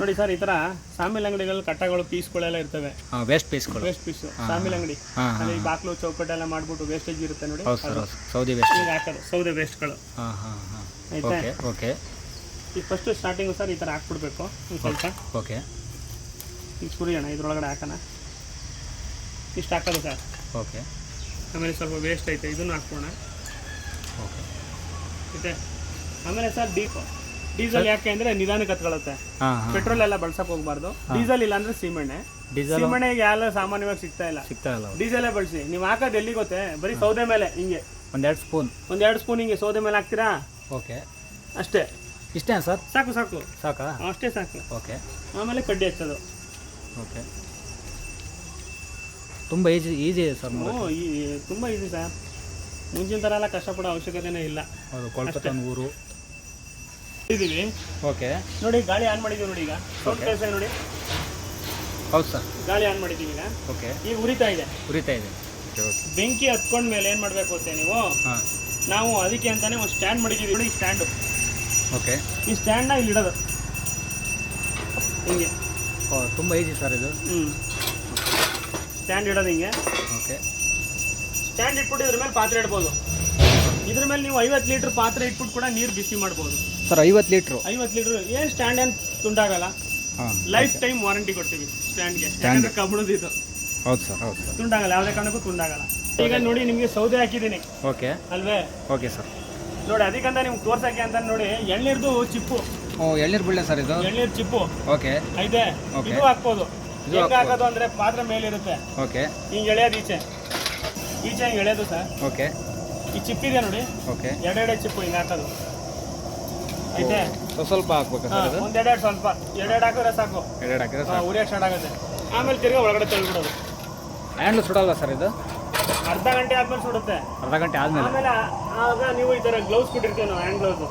ನೋಡಿ ಸರ್ ಈ ತರ ಸಾಮಿಲ್ ಅಂಗಡಿಗಳಲ್ಲಿ ಕಟ್ಟಗಳು ಪೀಸ್ಗಳೆಲ್ಲ ಇರ್ತವೆ. ವೇಸ್ಟ್ ಪೀಸ್ಗಳು ವೇಸ್ಟ್ ಪೀಸು ಸಾಮಿಲ್ ಅಂಗಡಿ. ಅಲ್ಲಿ ಬಾಕ್ಲು ಚೌಕಟ್ಟು ಎಲ್ಲ ಮಾಡ್ಬಿಟ್ಟು ವೇಸ್ಟೇಜ್ ಇರುತ್ತೆ ನೋಡಿ. ಸೌದೆ ವೇಸ್ಟ್ ಈಗ ಹಾಕೋದು ಸೌದೆ ವೇಸ್ಟ್ಗಳು ಆಯ್ತಾ? ಓಕೆ ಈಗ ಫಸ್ಟ್ ಸ್ಟಾರ್ಟಿಂಗು ಸರ್ ಈ ಥರ ಹಾಕ್ಬಿಡ್ಬೇಕು. ಸ್ವಲ್ಪ. ಓಕೆ. ಈಗ ಸುರಿಯೋಣ ಇದ್ರೊಳಗಡೆ ಹಾಕೋಣ. ಇಷ್ಟು ಹಾಕೋದು ಸರ್. ಓಕೆ. ಆಮೇಲೆ ಸ್ವಲ್ಪ ವೇಸ್ಟ್ ಐತೆ ಇದನ್ನು ಹಾಕೋಣ ಓಕೆ. ಮತ್ತೆ ಆಮೇಲೆ ಸರ್ ಡೀಪ್ ಡೀಸೆಲ್ ಯಾಕೆ ಅಂದ್ರೆ ನಿಧಾನಕ್ಕೆ ಹತ್ಕೊಳ್ಳುತ್ತೆ ಪೆಟ್ರೋಲ್ ಎಲ್ಲ ಬಳಸಕ್ಕೆ ಹೋಗ್ಬಾರ್ದು. ಡೀಸೆಲ್ ಇಲ್ಲ ಅಂದ್ರೆ ಸೀಮೆಣ್ಣೆ ಡೀಸೆಲ್ ಸೀಮೆಣ್ಣೆಗೆ ಎಲ್ಲ ಸಾಮಾನ್ಯವಾಗಿ ಸಿಗ್ತಾ ಇಲ್ಲ. ಸಿಗ್ತಾ ಇಲ್ಲ. ಡೀಸೆಲೇ ಬಳಸಿ. ನೀವು ಹಾಕೋದು ಎಲ್ಲಿ ಗೊತ್ತೇ? ಬರೀ ಸೌದೆ ಮೇಲೆ ಹಿಂಗೆ. ಒಂದೆರಡು ಸ್ಪೂನ್. ಒಂದೆರಡು ಸ್ಪೂನ್ ಹಿಂಗೆ ಸೌದೆ ಮೇಲೆ ಹಾಕ್ತೀರಾ? ಓಕೆ. ಅಷ್ಟೇ. ಇಷ್ಟೇ ಸರ್? ಸಾಕು ಸಾಕು. ಸಾಕಾ? ಅಷ್ಟೇ ಸಾಕು. ಓಕೆ. ಆಮೇಲೆ ಕಡ್ಡಿ ಹಚ್ಚೋದು. ಓಕೆ. ತುಂಬ ಈಜಿ ಈಸಿ ಇದೆ ಸರ್ ಈ ತುಂಬ ಈಸಿ ಸರ್ ಮುಂಚಿನ ಥರ ಎಲ್ಲ ಕಷ್ಟಪಡೋ ಅವಶ್ಯಕತೆನೇ ಇಲ್ಲ. ಹೌದು ಕೊಳ್ಕತ್ತಾನ ಊರು ಇದ್ದೀವಿ. ಓಕೆ. ನೋಡಿ ಗಾಳಿ ಆನ್ ಮಾಡಿದ್ದೀವಿ ನೋಡಿ ಈಗ. ಸೌಂಡ್ ಕೇಳಿಸ್ತಾ ನೋಡಿ. ಹೌದು ಸರ್ ಗಾಳಿ ಆನ್ ಮಾಡಿದ್ದೀವಿ ಈಗ. ಓಕೆ. ಈಗ ಉರಿತಾ ಇದೆ. ಉರಿತಾ ಇದೆ. Okay okay. ಬೆಂಕಿ ಹತ್ಕೊಂಡ ಮೇಲೆ ಏನು ಮಾಡಬೇಕು ಅಂತ ನೀವು? ಹಾಂ. ನಾವು ಅದಕ್ಕೆ ಅಂತಾನೆ ಒಂದು ಸ್ಟ್ಯಾಂಡ್ ಮಾಡಿದ್ದೀವಿ ನೋಡಿ ಸ್ಟ್ಯಾಂಡು ಓಕೆ. ಈ ಸ್ಟ್ಯಾಂಡ್ನ ಇಲ್ಲಿ ಇಡೋದು ಹಿಂಗೆ. ಓ ತುಂಬ ಈಸಿ ಸರ್ ಇದು. ಹ್ಞೂ ಸ್ಟ್ಯಾಂಡ್ ಇಡೋದು ಹಿಂಗೆ. ಓಕೆ ಸ್ಟ್ಯಾಂಡ್ ಇಟ್ಬಿಟ್ಟು ಇದ್ರ ಮೇಲೆ ಪಾತ್ರೆ ಇಡ್ಬೋದು. ಇದ್ರ ಮೇಲೆ ನೀವು ಐವತ್ತು ಲೀಟ್ರ್ ಪಾತ್ರೆ ಇಟ್ಬಿಟ್ಟು ಕೂಡ ನೀರು ಬಿಸಿ ಮಾಡ್ಬೋದು. ಸರ್ ಐವತ್ತು ಲೀಟ್ರು? ಐವತ್ತು ಲೀಟ್ರ್. ಏನು ಸ್ಟ್ಯಾಂಡ್ ಏನು ತುಂಡಾಗಲ್ಲ. ಲೈಫ್ ಟೈಮ್ ವಾರಂಟಿ ಕೊಡ್ತೀವಿ ಸ್ಟ್ಯಾಂಡ್ಗೆ ಸ್ಟ್ಯಾಂಡ್ ಕಬ್ಬಣದ ಇದು. ಹೌದು ಸರ್ ಹೌದು ಸರ್ ತುಂಡಾಗಲ್ಲ ಯಾವುದೇ ಕಾರಣಕ್ಕೂ ತುಂಡಾಗಲ್ಲ. ಈಗ ನೋಡಿ ನಿಮಗೆ ಸೌದೆ ಹಾಕಿದ್ದೀನಿ. ಓಕೆ ಅಲ್ವೇ? ಓಕೆ ಸರ್ ನೋಡಿ ಅದಕ್ಕಂತ ನಿಮ್ಗೆ ತೋರ್ಸಕ್ಕೆ ಅಂತ ನೋಡಿ ಎಳ್ನೀರ್ದು ಚಿಪ್ಪು. ಓ ಎಳ್ನೀರು ಬೀಳೆ ಸರ್ ಇದು? ಎಳ್ನೀರ್ ಚಿಪ್ಪು. ಓಕೆ ಐತೆ. ಇದು ಹಾಕ್ಬೋದು. ಹೆಂಗ್ ಹಾಕೋದು ಅಂದ್ರೆ ಪಾತ್ರೆ ಮೇಲಿರುತ್ತೆ. ಓಕೆ ಹಿಂಗ್ ಎಳೆಯೋದು ಈಚೆ. ಈಚೆ ಹಿಂಗ್ ಎಳೆಯೋದು ಸರ್. ಓಕೆ ಈ ಚಿಪ್ ಇದೆ ನೋಡಿ? ಓಕೆ ಎರಡೆರಡೆ ಚಿಪ್ಪು ಹಿಂಗ್ ಹಾಕೋದು. ಐತೆ ಸ್ವಲ್ಪ ಹಾಕ್ಬೇಕು ಹಾ, ಒಂದ್ ಎರಡೆರಡು ಸ್ವಲ್ಪ. ಎರಡೆರಡು ಹಾಕಿದ್ರೆ ಸಾಕು. ಎರಡು ಹಾಕಿದ್ರೆ ಹಾ, ಸರ್ ಉರಿಯಕ್ಕೆ ಸ್ಟಾರ್ಟ್ ಆಗುತ್ತೆ. ಆಮೇಲೆ ತಿರ್ಗಾ ಒಳಗಡೆ ತಳ್ಬಿಡೋದು ಹ್ಯಾಂಡ್ಲ್ ಸುಡಲ್ಲ ಸರ್ ಇದು? ಅರ್ಧ ಗಂಟೆ ಆದ್ಮೇಲೆ ಸುಡುತ್ತೆ. ಅರ್ಧ ಗಂಟೆ ಆದ್ಮೇಲೆ? ಆಮೇಲೆ ಆ- ಆಗ ನೀವು ಈ ತರ ಗ್ಲೌಸ್ ಕೊಟ್ಟಿರ್ತೀವಿ ನಾವು ಹ್ಯಾಂಡ್ ಗ್ಲೌಸ್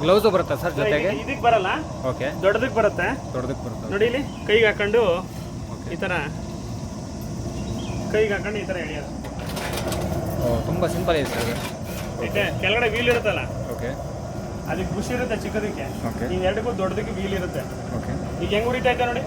ಗ್ಲೌಸ್ ಬರುತ್ತಾ ಸರ್ ಜೊತೆಗೆ? ಇದಕ್ಕೆ ಬರಲ್ಲ. ಓಕೆ ದೊಡ್ಡದಕ್ಕೆ ಬರುತ್ತೆ. ದೊಡ್ಡದಕ್ಕೆ ಬರುತ್ತೆ. ನೋಡಿ ಇಲ್ಲಿ ಕೈಗೆ ಹಾಕೊಂಡು ಈ ತರ ಕೈಗೆ ಹಾಕೊಂಡು ಈ ತರ ಎಳೆಯೋದು. ಓ ತುಂಬ ಸಿಂಪಲ್ ಇದೆ ಸರ್ ಇದು ಐತೆ ಕೆಳಗಡೆ ವೀಲ್ ಇರುತ್ತಲ್ಲ? ಓಕೆ ಅದಕ್ಕೆ ಖುಷಿ ಇರುತ್ತೆ ಚಿಕ್ಕದಕ್ಕೆ. ಓಕೆ ಈ ಎರಡಕ್ಕೂ ದೊಡ್ಡದಕ್ಕೆ ವೀಲ್ ಇರುತ್ತೆ. ಓಕೆ ಈಗ ಹೆಂಗ್ ಉರಿತಾ ಇದೆ ನೋಡಿ?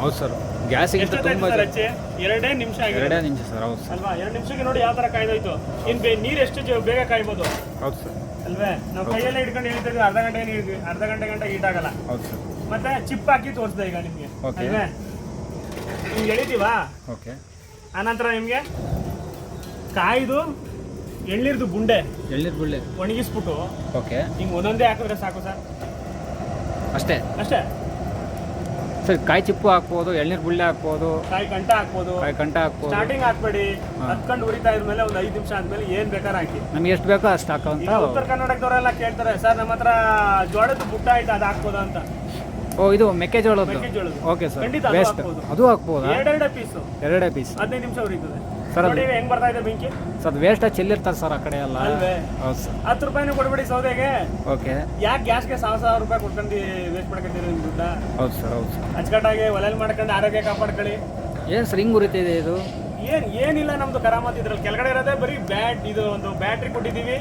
ಹೌದು ಸರ್ ಗ್ಯಾಸಿಗಿಂತ ತುಂಬ ತುಂಬಾ ಹಚ್ಚಿ ಎರಡೇ ನಿಮಿಷ ಆಗಿದೆ. ಎರಡೇ ನಿಮಿಷ ಸರ್ ಹೌದು ಸರ್. ಅಲ್ವಾ? ಎರಡು ನಿಮಿಷಕ್ಕೆ ನೋಡಿ ಯಾವ ತರ ಕಾಯ್ದೋಯ್ತು. ಇನ್ ಬೇ ನೀರು ಎಷ್ಟು ಬೇಗ ಕಾಯ್ಬೋದು? ಹೌದು ಸರ್. ಅಲ್ವೇ? ನಾವು ಕೈಯಲ್ಲೇ ಹಿಡ್ಕೊಂಡು ಹೇಳ್ತಿದ್ವಿ ಅರ್ಧ ಗಂಟೆ ನೀರು ಅರ್ಧ ಗಂಟೆ ಗಂಟೆ ಹೀಟ್ ಆಗಲ್ಲ. ಹೌದು ಸರ್. ಮತ್ತೆ ಚಿಪ್ ಹಾಕಿ ತೋರಿಸ್ದೆ ಈಗ ನಿಮ್ಗೆ. Okay. ನಿಮ್ಗೆ ಎಳಿತೀವಾ ಓಕೆ. ಆನಂತರ ನಿಮಗೆ? ಕಾಯ್ದು ಎಳ್ನೀರ್ದು ಗುಂಡೆ ಎಳ್ನೀರು ಗುಂಡೆ ಒಣಗಿಸ್ಬಿಟ್ಟು ಓಕೆ. ಹಿಂಗೆ ಒಂದೊಂದೇ ಹಾಕಿದ್ರೆ ಸಾಕು ಸರ್. ಅಷ್ಟೇ? ಅಷ್ಟೇ. ಸರ್ ಕಾಯಿ ಚಿಪ್ಪು ಹಾಕ್ಬೋದು ಎಳ್ನೀರು ಬುಳ್ಳೆ ಹಾಕ್ಬೋದು. ಕಾಯಿ ಕಂಟ ಹಾಕ್ಬೋದು. ಕಾಯಿ ಕಂಟ ಹಾಕ್ಬೋದು. ಸ್ಟಾರ್ಟಿಂಗ್ ಹಾಕ್ಬೇಡಿ. ಹತ್ಕೊಂಡು ಉರಿತಾ ಇದ್ಮೇಲೆ ಒಂದು ಐದು ನಿಮಿಷ ಆದ್ಮೇಲೆ ಏನ್ ಬೇಕಾದ್ರೆ ಹಾಕಿ. ನಮ್ಗೆ ಎಷ್ಟು ಬೇಕೋ ಅಷ್ಟು ಹಾಕೋಂತ ಈಗ ಉತ್ತರ ಕರ್ನಾಟಕದವರೆಲ್ಲ ಕೇಳ್ತಾರೆ ಸರ್ ನಮ್ಮ ಹತ್ರ ಜೋಳದ ಬುಟ್ಟ ಆಯ್ತು ಅದು ಹಾಕ್ಬೋದಾ? ಅಂತ. ಓ ಇದು ಮೆಕ್ಕೆಜೋಳದ್ದು. ಮೆಕ್ಕೆಜೋಳದ್ದು. ಓಕೆ ಸರ್ ಖಂಡಿತ ಅದು ವೇಸ್ಟ್ ಹಾಕ್ಬೋದು. ಅದು ಹಾಕ್ಬೋದಾ? ಎರಡೆರಡೇ ಪೀಸು ಎರಡೇ ಪೀಸ್ ಹದಿನೈದು ನಿಮಿಷ ಉರಿತದೆ. ಸರ್, ಅದು- ನೋಡಿ ಹೆಂಗ್ ಬರ್ತಾ ಇದೆ ಬೆಂಕಿ? ಸರ್ ವೇಸ್ಟ್ ಚೆಲ್ಲಿರ್ತಾರೆ ಸರ್ ಆ ಕಡೆ ಎಲ್ಲ. ಅಲ್ವೇ. ಹೌದು ಸರ್ ಹತ್ತು ರೂಪಾಯಿನೂ ಕೊಡ್ಬೇಡಿ ಸೌದೆಗೆ. ಓಕೆ ಯಾಕೆ ಗ್ಯಾಸ್ಗೆ ಸಾವಿರ ಸಾವಿರ ರೂಪಾಯಿ ಕೊಟ್ಕೊಂಡು ವೇಸ್ಟ್ ಮಾಡ್ಕೊತೀರಿ ನಿಮ್ ದುಡ್ಡ? ಹೌದು ಸರ್ ಹೌದು ಸರ್ ಅಚ್ಚುಕಟ್ಟಾಗಿ ಒಲೆಯಲ್ಲಿ ಮಾಡ್ಕೊಂಡು ಆರೋಗ್ಯ ಕಾಪಾಡ್ಕೊಳ್ಳಿ. ಏನು ಸರ್ ಹಿಂಗೆ ಉರಿತಿದೆ ಇದು ಏನು ಏನಿಲ್ಲ ನಮ್ದು ಕರಾಮತ್ ಇದ್ರಲ್ಲಿ. ಕೆಳಗಡೆ ಇರೋದೇ ಬರೀ ಬ್ಯಾಟ್ ಇದು ಒಂದು ಬ್ಯಾಟ್ರಿ ಕೊಟ್ಟಿದ್ದೀವಿ.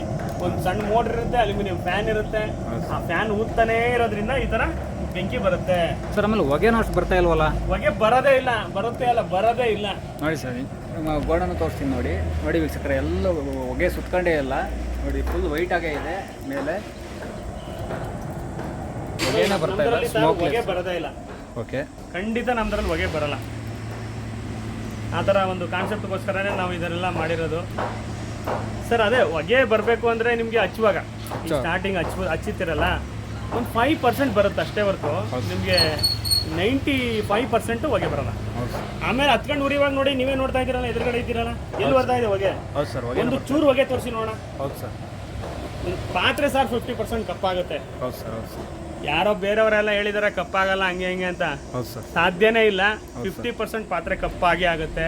ಒಂದು ಸಣ್ಣ ಮೋಟರ್ ಇರುತ್ತೆ ಅಲ್ಯೂಮಿನಿಯಂ ಫ್ಯಾನ್ ಇರುತ್ತೆ. ಆ ಫ್ಯಾನ್ ಊದ್ತಾನೇ ಇರೋದ್ರಿಂದ ಈ ತರ ಬೆಂಕಿ ಬರುತ್ತೆ. ಸರ್ ಆಮೇಲೆ ಹೊಗೆನೂ ಅಷ್ಟು ಬರ್ತಾ ಇಲ್ವಲ್ಲ? ಹೊಗೆ ಬರೋದೇ ಇಲ್ಲ ಬರುತ್ತೆ ಅಲ್ಲ ಬರೋದೇ ಇಲ್ಲ. ನೋಡಿ ಸರ್ ಗೋಡನ್ನು ತೋರಿಸ್ತೀನಿ ನೋಡಿ. ನೋಡಿ ವೀಕ್ಷಕರ ಎಲ್ಲ ಹೊಗೆ ಸುತ್ಕೊಂಡೇ ಇಲ್ಲ. ನೋಡಿ ಫುಲ್ ವೈಟ್ ಆಗೇ ಇದೆ ಮೇಲೆ. ಹೊಗೆನೇ ಬರ್ತಾ ಇಲ್ಲ ನಮ್ದ್ರಲ್ಲಿ ಸರ್ ಸ್ಮೋಕ್ ಹೊಗೆ ಬರೋದೇ ಇಲ್ಲ. ಓಕೆ ಖಂಡಿತ ನಮ್ದ್ರಲ್ಲಿ ಹೊಗೆ ಬರಲ್ಲ. ಆ ಥರ ಒಂದು ಕಾನ್ಸೆಪ್ಟ್ಗೋಸ್ಕರನೇ ನಾವು ಇದನ್ನೆಲ್ಲ ಮಾಡಿರೋದು. ಸರ್ ಅದೇ ಹೊಗೆ ಬರಬೇಕು ಅಂದ್ರೆ ನಿಮಗೆ ಹಚ್ಚುವಾಗ ಸ್ಟಾರ್ಟಿಂಗ್ ಹಚ್ಚು ಹಚ್ಚುತ್ತೀರಲ್ಲ ಒಂದು ಫೈವ್ ಪರ್ಸೆಂಟ್ ಬರುತ್ತೆ ಅಷ್ಟೇ ಹೊರತು. ನಿಮಗೆ ನೈಂಟಿ ಫೈವ್ ಪರ್ಸೆಂಟು ಹೊಗೆ ಬರಲ್ಲ. ಆಮೇಲೆ ಹತ್ಕೊಂಡು ಉರಿವಾಗ ನೋಡಿ ನೀವೇ ನೋಡ್ತಾ ಇದ್ದೀರಲ್ಲ ಎದುರುಗಡೆ ಇದ್ದೀರಲ್ಲ ಎಲ್ಲಿ ಬರ್ತಾ ಇದೆ ಹೊಗೆ? ಹೌದು ಸರ್ ಹೊಗೆ ಒಂದು ಚೂರು ಹೊಗೆ ತೋರಿಸಿ ನೋಡೋಣ. ಹೌದು ಸರ್. ಪಾತ್ರೆ ಸರ್ ಫಿಫ್ಟಿ ಪರ್ಸೆಂಟ್ ಕಪ್ಪಾಗುತ್ತೆ ಹೌದು ಸರ್ ಹೌದು ಸರ್. ಯಾರೋ ಬೇರೆಯವರೆಲ್ಲ ಹೇಳಿದಾರೆ ಕಪ್ಪಾಗಲ್ಲ ಹಂಗೆ ಹಿಂಗೆ ಅಂತ. ಹೌದು ಸರ್. ಸಾಧ್ಯನೇ ಇಲ್ಲ. ಫಿಫ್ಟಿ ಪರ್ಸೆಂಟ್ ಪಾತ್ರೆ ಕಪ್ಪಾಗಿ ಆಗುತ್ತೆ.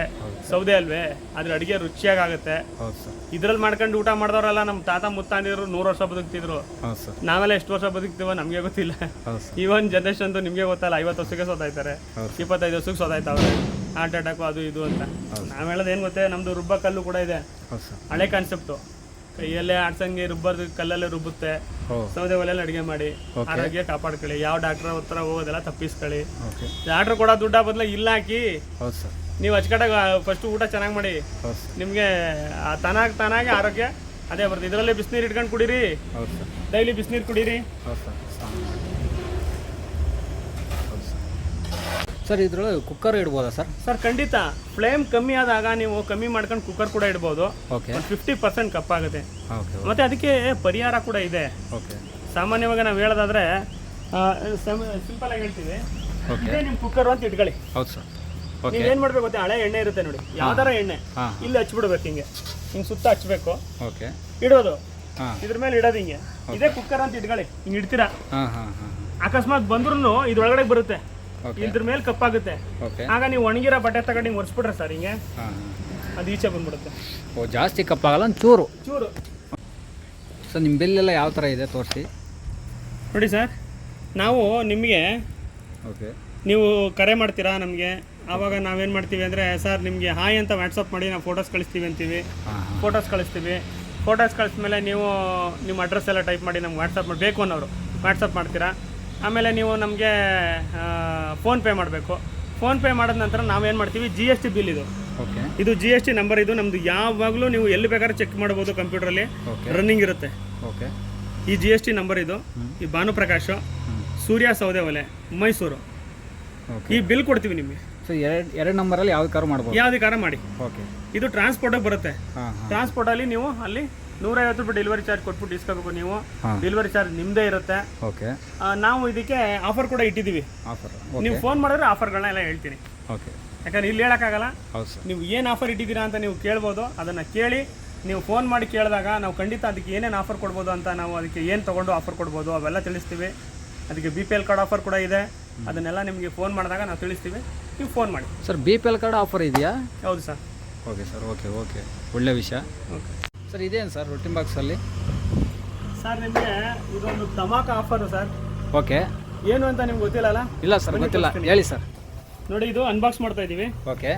ಸೌದೆ ಅಲ್ವೇ? ಆದ್ರೆ ಅಡಿಗೆ ರುಚಿಯಾಗಿ ಆಗುತ್ತೆ ಹೌದು ಸರ್. ಇದ್ರಲ್ಲಿ ಮಾಡ್ಕೊಂಡು ಊಟ ಮಾಡಿದವರೆಲ್ಲ ನಮ್ಮ ತಾತ ಮುತ್ತಾಂದಿದ್ರು ನೂರು ವರ್ಷ ಬದುಕ್ತಿದ್ರು. ಹೌದು ಸರ್. ನಾವೆಲ್ಲ ಎಷ್ಟು ವರ್ಷ ಬದುಕ್ತೀವೋ ನಮಗೆ ಗೊತ್ತಿಲ್ಲ. Even sir. ಇವನ್ ಜನ್ರೇಷನ್ ಅಂತೂ ನಿಮಗೆ ಗೊತ್ತಲ್ಲ ಐವತ್ತು ವರ್ಷಕ್ಕೆ ಸೋತಾಯ್ತಾರೆ ಹೌದು. ಇಪ್ಪತ್ತೈದು ವರ್ಷಕ್ಕೆ ಸೋತಾಯ್ತಾವ್ರೆ ಹಾರ್ಟ್ ಅಟ್ಯಾಕು ಅದು ಇದು ಅಂತ. ನಾವು ಹೇಳೋದು ಏನು ಗೊತ್ತೇ ನಮ್ದು ರುಬ್ಬ ಕಲ್ಲು ಕೂಡ ಇದೆ. ಹೌದು ಸರ್. ಹಳೆ ಕಾನ್ಸೆಪ್ಟು ಕೈಯಲ್ಲೇ ಆಡ್ಸಂಗೆ ರುಬ್ಬರ್ದು ಕಲ್ಲಲ್ಲೇ ರುಬ್ಬುತ್ತೆ. ಸೌದೆ ಒಲೆಯಲ್ಲಿ ಅಡುಗೆ ಮಾಡಿ ಆರೋಗ್ಯ ಕಾಪಾಡ್ಕೊಳ್ಳಿ. ಯಾವ ಡಾಕ್ಟರ್ ಹತ್ರ ಹೋಗೋದೆಲ್ಲ ತಪ್ಪಿಸ್ಕೊಳ್ಳಿ. ಡಾಕ್ಟರ್ ಕೊಡೋ ದುಡ್ಡ ಬದಲು ಇಲ್ಲ ಹಾಕಿ. ನೀವು ಅಚ್ಚುಕಟ್ಟಾಗಿ ಫಸ್ಟ್ ಊಟ ಚೆನ್ನಾಗಿ ಮಾಡಿ. ನಿಮ್ಗೆ ತಾನಾಗಿ ತಾನಾಗಿ ಆರೋಗ್ಯ ಅದೇ ಬರ್ತದೆ. ಇದರಲ್ಲೇ ಬಿಸಿನೀರು ಇಟ್ಕೊಂಡು ಕುಡೀರಿ. ಡೈಲಿ ಬಿಸಿನೀರು ಕುಡೀರಿ ಹೌದು ಸರ್ ಹೌದು ಸರ್ ಸರ್ ಇದ್ರೊಳಗೆ ಕುಕ್ಕರ್ ಇಡ್ಬೋದಾ ಸರ್ ಸರ್ ಖಂಡಿತ. ಫ್ಲೇಮ್ ಕಮ್ಮಿ ಆದಾಗ ನೀವು ಕಮ್ಮಿ ಮಾಡ್ಕೊಂಡು ಕುಕ್ಕರ್ ಕೂಡ ಇಡ್ಬೋದು. ಓಕೆ ಫಿಫ್ಟಿ ಪರ್ಸೆಂಟ್ ಕಪ್ಪಾಗುತ್ತೆ ಓಕೆ ಮತ್ತು ಅದಕ್ಕೆ ಪರಿಹಾರ ಕೂಡ ಇದೆ. ಓಕೆ ಸಾಮಾನ್ಯವಾಗಿ ನಾವು ಹೇಳೋದಾದ್ರೆ ಸಿಂಪಲ್ ಆಗಿ ಹೇಳ್ತೀವಿ. ನಿಮ್ ಇದೇ ನಿಮ್ಮ ಕುಕ್ಕರ್ ಅಂತ ಇಟ್ಕೊಳ್ಳಿ. ಹೌದು ಸರ್ ಓಕೆ ನೀವೇನು ಮಾಡ್ಬೇಕು ಗೊತ್ತಾ? ಹಳೆ ಎಣ್ಣೆ ಇರುತ್ತೆ ನೋಡಿ. ಯಾವ್ದಾರ ಎಣ್ಣೆ. ಹಾಂ. ಇಲ್ಲಿ ಹಚ್ಬಿಡ್ಬೇಕು ಹಿಂಗೆ. ಹಿಂಗೆ ಸುತ್ತ ಹಚ್ಬೇಕು. ಓಕೆ ಇಡೋದು. ಹಾಂ. ಇದ್ರ ಮೇಲೆ ಇಡೋದು ಹಿಂಗೆ. ಇದೇ ಕುಕ್ಕರ್ ಅಂತ ಇಟ್ಕೊಳ್ಳಿ. ಹಿಂಗೆ ಇಡ್ತೀರಾ? ಹಾಂ ಹಾಂ ಹಾಂ ಅಕಸ್ಮಾತ್ ಬಂದ್ರೂ ಇದ್ರೊಳಗಡೆ ಬರುತ್ತೆ. ಇದ್ರ ಮೇಲೆ ಕಪ್ಪಾಗುತ್ತೆ. ಓಕೆ ಆಗ ನೀವು ಒಣಗಿರೋ ಬಟ್ಟೆ ತಗೊಂಡು ಹಿಂಗೆ ಒರೆಸ್ಬಿಟ್ರೆ ಸರ್ ಹಿಂಗೆ. ಅದು ಈಚೆ ಬಂದ್ಬಿಡುತ್ತೆ. ಓ ಜಾಸ್ತಿ ಕಪ್ಪಾಗಲ್ಲ ಒಂದು ಚೂರು. ಚೂರು. ಸರ್ ನಿಮ್ಮ ಬಿಲ್ಲೆಲ್ಲ ಯಾವ ಥರ ಇದೆ ತೋರಿಸಿ. ನೋಡಿ ಸರ್ ನಾವು ನಿಮಗೆ ಓಕೆ ನೀವು ಕರೆ ಮಾಡ್ತೀರಾ ನಮಗೆ? ಆವಾಗ ನಾವೇನು ಮಾಡ್ತೀವಿ ಅಂದರೆ ಸರ್ ನಿಮಗೆ ಹಾಯ್ ಅಂತ ವಾಟ್ಸಪ್ ಮಾಡಿ ನಾವು ಫೋಟೋಸ್ ಕಳಿಸ್ತೀವಿ ಅಂತೀವಿ. ಫೋಟೋಸ್ ಕಳಿಸ್ತೀವಿ. ಫೋಟೋಸ್ ಕಳಿಸ್ಮೇಲೆ ನೀವು ನಿಮ್ಮ ಅಡ್ರೆಸ್ ಎಲ್ಲ ಟೈಪ್ ಮಾಡಿ ನಮ್ಗೆ ವಾಟ್ಸಪ್ ಮಾಡಿ ಬೇಕು ಅನ್ನೋರು. ವಾಟ್ಸಪ್ ಮಾಡ್ತೀರಾ? ಆಮೇಲೆ ನೀವು ನಮಗೆ ಫೋನ್ಪೇ ಮಾಡಬೇಕು. ಫೋನ್ಪೇ ಮಾಡಿದ ನಂತರ ನಾವೇನು ಮಾಡ್ತೀವಿ? ಜಿ ಎಸ್ ಟಿ ಬಿಲ್ ಇದು. ಓಕೆ. ಇದು ಜಿ ಎಸ್ ಟಿ ನಂಬರ್ ಇದು. ನಮ್ದು ಯಾವಾಗಲೂ ನೀವು ಎಲ್ಲಿ ಬೇಕಾದ್ರೂ ಚೆಕ್ ಮಾಡ್ಬೋದು ಕಂಪ್ಯೂಟರಲ್ಲಿ ರನ್ನಿಂಗ್ ಇರುತ್ತೆ. ಓಕೆ. ಈ ಜಿ ಎಸ್ ಟಿ ನಂಬರ್ ಇದು. ಈ ಭಾನುಪ್ರಕಾಶ್ ಸೂರ್ಯ ಸೌದೆ ಒಲೆ ಮೈಸೂರು. ಈ ಬಿಲ್ ಕೊಡ್ತೀವಿ ನಿಮಗೆ. ಸೊ ಎರಡು ಎರಡು ನಂಬರಲ್ಲಿ ಯಾವ್ದು ಕಾರು ಮಾಡ್ಬೋದು? ಯಾವ್ದು ಕಾರ ಮಾಡಿ. ಓಕೆ. ಇದು ಟ್ರಾನ್ಸ್ಪೋರ್ಟಾಗಿ ಬರುತ್ತೆ. ಟ್ರಾನ್ಸ್ಪೋರ್ಟಲ್ಲಿ ನೀವು ಅಲ್ಲಿ ನೂರೈವತ್ತು ರೂಪಾಯಿ ಡೆಲಿವರಿ ಚಾರ್ಜ್ ಕೊಟ್ಬಿಟ್ಟು ಇಸ್ಕೋಬೇಕು ನೀವು. ಡೆಲಿವರಿ ಚಾರ್ಜ್ ನಿಮ್ಮದೇ ಇರುತ್ತೆ. ಓಕೆ. ನಾವು ಇದಕ್ಕೆ ಆಫರ್ ಕೂಡ ಇಟ್ಟಿದ್ದೀವಿ. ಆಫರ್ ನೀವು ಫೋನ್ ಮಾಡಿದ್ರೆ ಆಫರ್ಗಳನ್ನ ಎಲ್ಲ ಹೇಳ್ತೀನಿ. ಓಕೆ. ಯಾಕಂದ್ರೆ ಇಲ್ಲಿ ಹೇಳೋಕ್ಕಾಗಲ್ಲ. ನೀವು ಏನು ಆಫರ್ ಇಟ್ಟಿದ್ದೀರಾ ಅಂತ ನೀವು ಕೇಳ್ಬೋದು. ಅದನ್ನು ಕೇಳಿ ನೀವು ಫೋನ್ ಮಾಡಿ ಕೇಳಿದಾಗ ನಾವು ಖಂಡಿತ ಅದಕ್ಕೆ ಏನೇನು ಆಫರ್ ಕೊಡ್ಬೋದು ಅಂತ ನಾವು ಅದಕ್ಕೆ ಏನು ತೊಗೊಂಡು ಆಫರ್ ಕೊಡ್ಬೋದು ಅವೆಲ್ಲ ತಿಳಿಸ್ತೀವಿ. ಅದಕ್ಕೆ B P L card offer ಕೂಡ ಇದೆ. ಅದನ್ನೆಲ್ಲ ನಿಮಗೆ ಫೋನ್ ಮಾಡಿದಾಗ ನಾವು ತಿಳಿಸ್ತೀವಿ. ನೀವು ಫೋನ್ ಮಾಡಿ. Sir B P L card offer ಇದೆಯಾ? ಹೌದು sir. Okay sir okay okay. ಒಳ್ಳೆ ವಿಷಯ. ಓಕೆ. ಸರ್ ಇದೇನು ಸರ್ ರೊಟ್ಟಿನ್ ಬಾಕ್ಸಲ್ಲಿ? ಸರ್ ನಿಮಗೆ ಇದೊಂದು ಧಮಾಕ ಆಫರು ಸರ್. ಓಕೆ. ಏನು ಅಂತ ನಿಮ್ಗೆ ಗೊತ್ತಿಲ್ಲಲ್ಲ? ಇಲ್ಲ ಸರ್ ಗೊತ್ತಿಲ್ಲ. ಹೇಳಿ ಸರ್. ನೋಡಿ ಇದು ಅನ್ಬಾಕ್ಸ್ ಮಾಡ್ತಾ ಇದ್ದೀವಿ ಓಕೆ.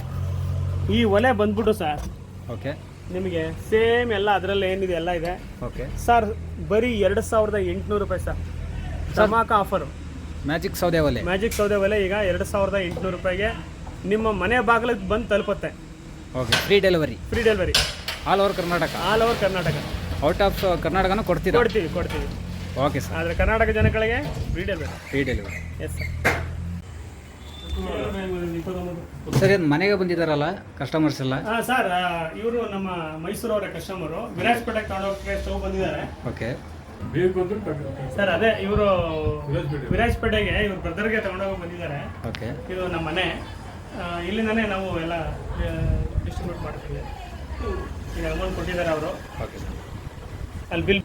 ಈ ಒಲೆ ಬಂದ್ಬಿಟ್ಟು ಸರ್ ಓಕೆ. ನಿಮಗೆ ಸೇಮ್ ಎಲ್ಲ ಅದರಲ್ಲಿ ಏನಿದೆ ಎಲ್ಲ ಇದೆ. ಓಕೆ. ಸರ್ ಬರೀ ಎರಡು ಸಾವಿರದ ಎಂಟುನೂರು ರೂಪಾಯಿ ಸರ್. ಧಮಾಕ ಆಫರು. ಮ್ಯಾಜಿಕ್ ಸೌದೆ ಒಲೆ. ಮ್ಯಾಜಿಕ್ ಸೌದೆ ಒಲೆ ಈಗ ಎರಡು ಸಾವಿರದ ಎಂಟುನೂರು ರೂಪಾಯಿಗೆ ನಿಮ್ಮ ಮನೆ ಬಾಗಿಲಿಗೆ ಬಂದು ತಲುಪುತ್ತೆ. Okay free delivery free delivery all over Karnataka all over Karnataka out of ಕರ್ನಾಟಕನೂ ಕೊಡ್ತೀರಾ? ಕೊಡ್ತೀವಿ ಕೊಡ್ತೀವಿ. ಓಕೆ ಸರ್ ಆದರೆ ಕರ್ನಾಟಕ ಜನಗಳಿಗೆ free delivery free delivery yes sir sir ಏನು ಮನೆಗೆ ಬಂದಿದ್ದಾರಲ್ಲ? ಕಸ್ಟಮರ್ಸ್ ಎಲ್ಲ? ಹಾಂ ಸರ್ ಇವರು ನಮ್ಮ ಮೈಸೂರವರ ಕಸ್ಟಮರು ವಿರಾಜಪೇಟೆಗೆ ತಗೊಂಡೋಗಕ್ಕೆ ಸ್ಟವ್ ಬಂದಿದ್ದಾರೆ. ಓಕೆ ಸರ್ ಅದೇ ಇವರು ವಿರಾಜಪೇಟೆಗೆ ಇವ್ರ ಬ್ರದರ್ಗೆ ತಗೊಂಡೋಗಿ ಬಂದಿದ್ದಾರೆ. ಓಕೆ ಇದು ನಮ್ಮ ಮನೆ. ಇಲ್ಲಿಂದನೇ ನಾವು ಎಲ್ಲ ಡಿಸ್ಟ್ರಿಬ್ಯೂಟ್ ಮಾಡ್ತೀವಿ. ಈಗ ಅಮೌಂಟ್ ಕೊಟ್ಟಿದ್ದಾರೆ ಅವರು. Okay sir. ಅಲ್ಲಿ ಬಿಲ್